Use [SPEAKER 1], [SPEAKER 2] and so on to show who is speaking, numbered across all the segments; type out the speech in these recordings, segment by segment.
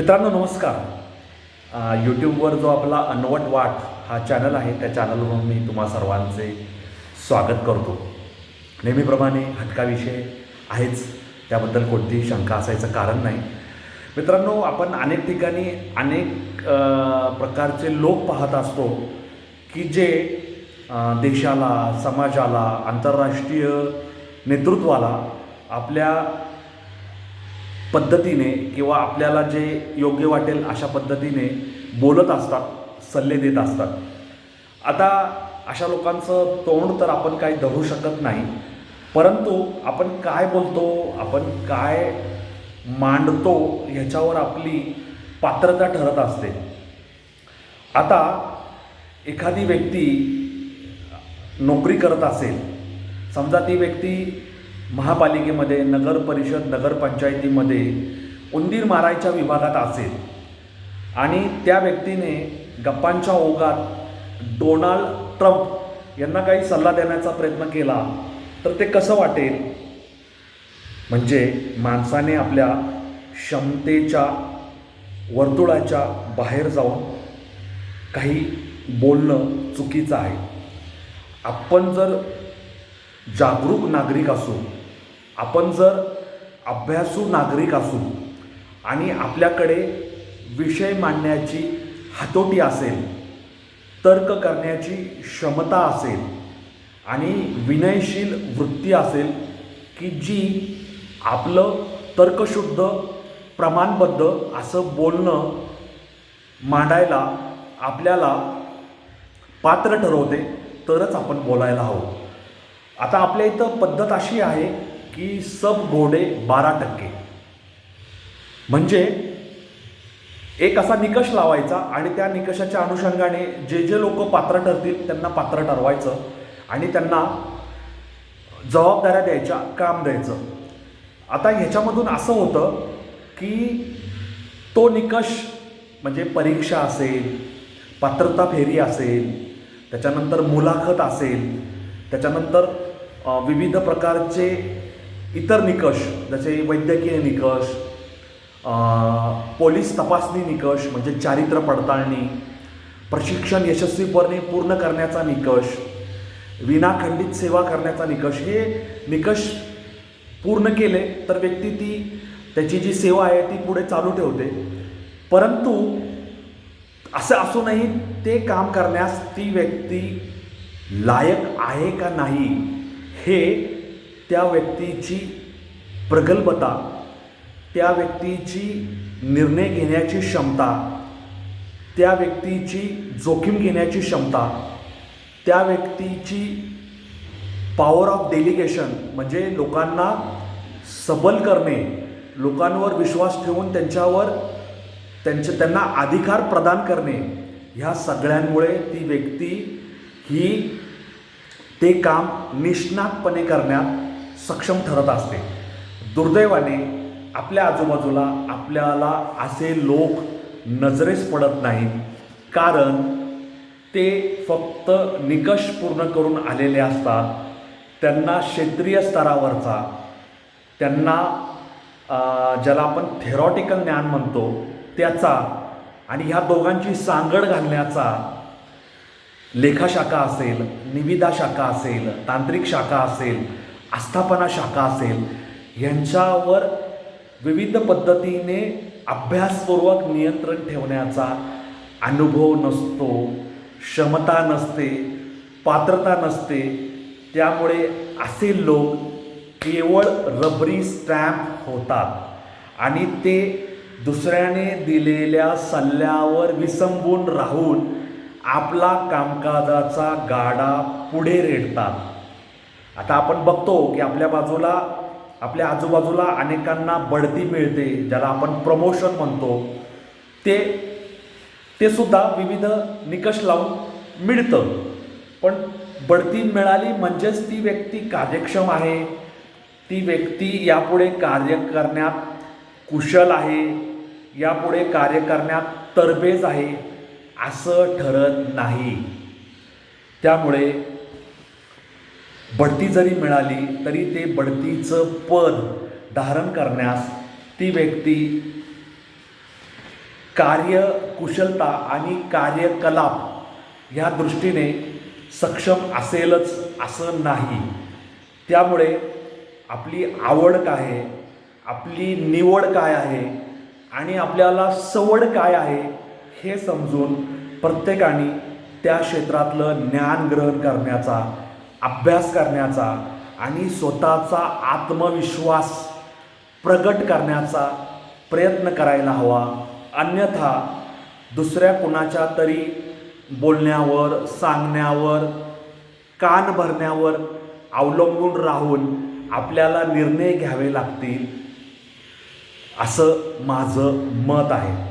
[SPEAKER 1] मित्रांनो नमस्कार. यूट्यूबवर जो आपला अनवट वाट हा चॅनल आहे त्या चॅनलवरून मी तुम्हा सर्वांचे स्वागत करतो. नेहमीप्रमाणे हटका विषय आहेच त्याबद्दल कोणतीही शंका असायचं कारण नाही. मित्रांनो आपण अनेक ठिकाणी अनेक प्रकारचे लोक पाहत असतो की जे देशाला समाजाला आंतरराष्ट्रीय नेतृत्वाला आपल्या पद्धतीने किंवा आपल्याला जे योग्य वाटेल अशा पद्धतीने बोलत असतात सल्ले देत असतात. आता अशा लोकांचं तोंड तर आपण काही धरू शकत नाही परंतु आपण काय बोलतो आपण काय मांडतो ह्याच्यावर आपली पात्रता ठरत असते. आता एखादी व्यक्ती नोकरी करत असेल समजा ती व्यक्ती महापालिकेमध्ये नगर परिषद नगरपंचायतीमध्ये उंदीर मारायच्या विभागात असेल. आणि त्या व्यक्तीने गप्पांच्या ओघात डोनाल्ड ट्रम्प यांना काही सल्ला देण्याचा प्रयत्न केला तर ते कसं वाटेल? म्हणजे माणसाने आपल्या क्षमतेच्या वर्तुळाच्या बाहेर जाऊन काही बोलणं चुकीचं आहे. आपण जर जागरूक नागरिक असू आपण जर अभ्यासू नागरिक असू आणि आपल्याकडे विषय मांडण्याची हातोटी असेल तर्क करण्याची क्षमता असेल आणि विनयशील वृत्ती असेल की जी आपलं तर्कशुद्ध प्रमाणबद्ध असं बोलणं मांडायला आपल्याला पात्र ठरवते तरच आपण बोलायला हवं. आता आपल्या इथं पद्धत अशी आहे की सब घोडे बारा टक्के. म्हणजे एक असा निकष लावायचा आणि त्या निकषाच्या अनुषंगाने जे जे लोक पात्र ठरतील त्यांना पात्र ठरवायचं आणि त्यांना जबाबदाऱ्या द्यायच्या काम द्यायचं. आता ह्याच्यामधून असं होतं की तो निकष म्हणजे परीक्षा असेल पात्रता फेरी असेल त्याच्यानंतर मुलाखत असेल त्याच्यानंतर विविध प्रकारचे इतर निकष जसे वैद्यकीय निकष पोलीस तपासणी निकष म्हणजे चारित्र्य पडताळणी प्रशिक्षण यशस्वीपणे पूर्ण करण्याचा निकष विनाखंडित सेवा करण्याचा निकष हे निकष पूर्ण केले तर व्यक्ती ती त्याची जी सेवा आहे ती पुढे चालू ठेवते. परंतु असं असूनही ते काम करण्यास ती व्यक्ती लायक आहे का नाही हे त्या व्यक्तीची प्रगल्भता त्या व्यक्तीची निर्णय घेण्याची क्षमता त्या व्यक्तीची जोखीम घेण्याची क्षमता त्या व्यक्तीची पॉवर ऑफ डेलिगेशन म्हणजे लोकांना सबल करणे लोकांवर विश्वास ठेवून त्यांच्यावर त्यांचे त्यांना अधिकार प्रदान करणे ह्या सगळ्यांमुळे ती व्यक्ती ही ते काम निष्णातपणे करण्यात सक्षम ठरत असते. दुर्दैवाने आपल्या आजूबाजूला आपल्याला असे लोक नजरेस पडत नाहीत. कारण ते फक्त निकष पूर्ण करून आलेले असतात. त्यांना क्षेत्रीय स्तरावरचा त्यांना ज्याला आपण थेरॉटिकल ज्ञान म्हणतो त्याचा आणि ह्या दोघांची सांगड घालण्याचा लेखाशाखा असेल निविदा शाखा असेल तांत्रिक शाखा असेल आस्थापना शाखा असेल यांच्यावर विविध पद्धतीने अभ्यासपूर्वक नियंत्रण ठेवण्याचा अनुभव नसतो क्षमता नसते पात्रता नसते. त्यामुळे असे लोक केवळ रबरी स्टॅम्प होतात आणि ते दुसऱ्याने दिलेल्या सल्ल्यावर विसंबून राहून आपला कामकाजाचा गाडा पुढे रेडतात. आता आपण बघतो की आपल्या बाजूला आपल्या आजूबाजूला अनेकांना बढती मिळते ज्याला आपण प्रमोशन म्हणतो. ते ते सुद्धा विविध निकष लावून मिळतं. पण बढती मिळाली म्हणजेच ती व्यक्ती कार्यक्षम आहे. ती व्यक्ती यापुढे कार्य करण्यात कुशल आहे. यापुढे कार्य करण्यात तरबेज आहे. असं ठरत नाही. त्यामुळे बढती जरी मिळाली तरी ते बढतीचं पद धारण करण्यास ती व्यक्ती कार्यकुशलता आणि कार्यकलाप ह्या दृष्टीने सक्षम असेलच असं नाही. त्यामुळे आपली आवड काय आहे आपली निवड काय आहे आणि आपल्याला सवड काय आहे हे समजून प्रत्येकाने त्या क्षेत्रातलं ज्ञान ग्रहण करण्याचा अभ्यास करण्याचा आणि स्वतःचा आत्मविश्वास प्रगट करण्याचा प्रयत्न करायला हवा. अन्यथा दुसऱ्या कुणाच्या तरी बोलण्यावर सांगण्यावर कान भरण्यावर अवलंबून राहून आपल्याला निर्णय घ्यावे लागतील असं माझं मत आहे.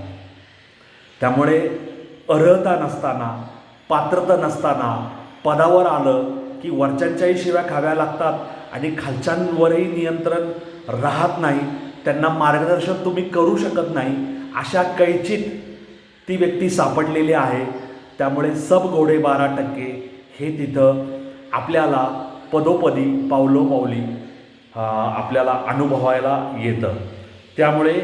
[SPEAKER 1] त्यामुळे अर्हता नसताना पात्रता नसताना पदावर आलं की वरच्यांच्याही शिव्या खाव्या लागतात आणि खालच्यांवरही नियंत्रण राहत नाही त्यांना मार्गदर्शन तुम्ही करू शकत नाही अशा कैचित ती व्यक्ती सापडलेली आहे. त्यामुळे सब घोडे बारा टक्के हे तिथं आपल्याला पदोपदी पावलोपावली आपल्याला अनुभवायला येतं. त्यामुळे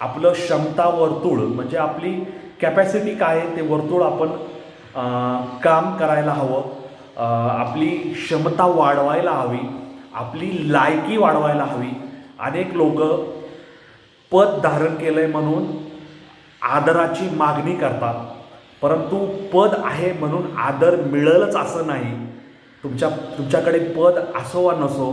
[SPEAKER 1] आपलं क्षमता वर्तुळ म्हणजे आपली कॅपॅसिटी काय आहे ते वर्तुळ आपण काम करायला हवं. आपली क्षमता वाढवायला हवी आपली लायकी वाढवायला हवी. अनेक लोक पद धारण केलं आहे म्हणून आदराची मागणी करतात. परंतु पद आहे म्हणून आदर मिळेलच असं नाही. तुमच्या तुमच्याकडे पद असो वा नसो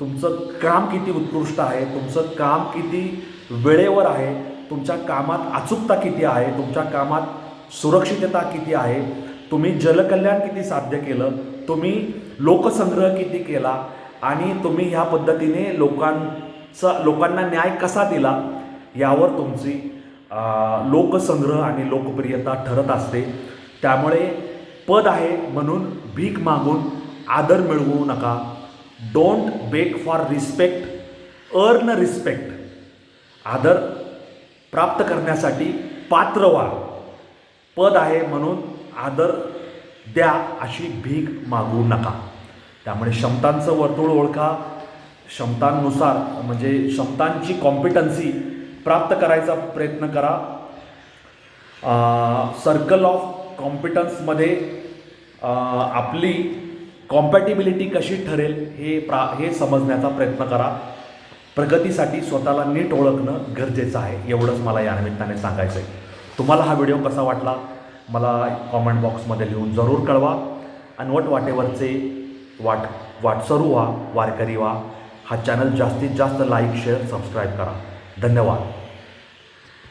[SPEAKER 1] तुमचं काम किती उत्कृष्ट आहे तुमचं काम किती वेळेवर आहे तुमच्या कामात अचूकता किती आहे तुमच्या कामात सुरक्षितता किती आहे तुम्ही जलकल्याण किती साध्य केलं तुम्ही लोकसंग्रह किती केला आणि तुम्ही ह्या पद्धतीने लोकांचा लोकांना न्याय कसा दिला यावर तुमची लोकसंग्रह आणि लोकप्रियता ठरत असते. त्यामुळे पद आहे म्हणून भीक मागून आदर मिळवू नका. Don't beg for respect earn respect आदर प्राप्त करण्यासाठी पात्र व्हा. पद आहे म्हणून आदर द्या अशी भीक मागू नका. त्यामुळे क्षमतांचं वर्तुळ ओळखा. क्षमतांनुसार म्हणजे क्षमतांची कॉम्पिटन्सी प्राप्त करायचा प्रयत्न करा. सर्कल ऑफ कॉम्पिटन्समध्ये आपली कॉम्पॅटिबिलिटी कशी ठरेल हे प्रा हे समजण्याचा प्रयत्न करा. प्रगतीसाठी स्वतःला नीट ओळखणं गरजेचं आहे. एवढंच मला या निमित्ताने सांगायचं आहे तुम्हाला हा व्हिडिओ कसा वाटला? मला कॉमेंट बॉक्समध्ये लिहून जरूर कळवा. अनवट वाटेवरचे वाट वाटसरू व्हा वारकरी व्हा. हा चॅनल जास्तीत जास्त लाईक शेअर सबस्क्राईब करा. धन्यवाद.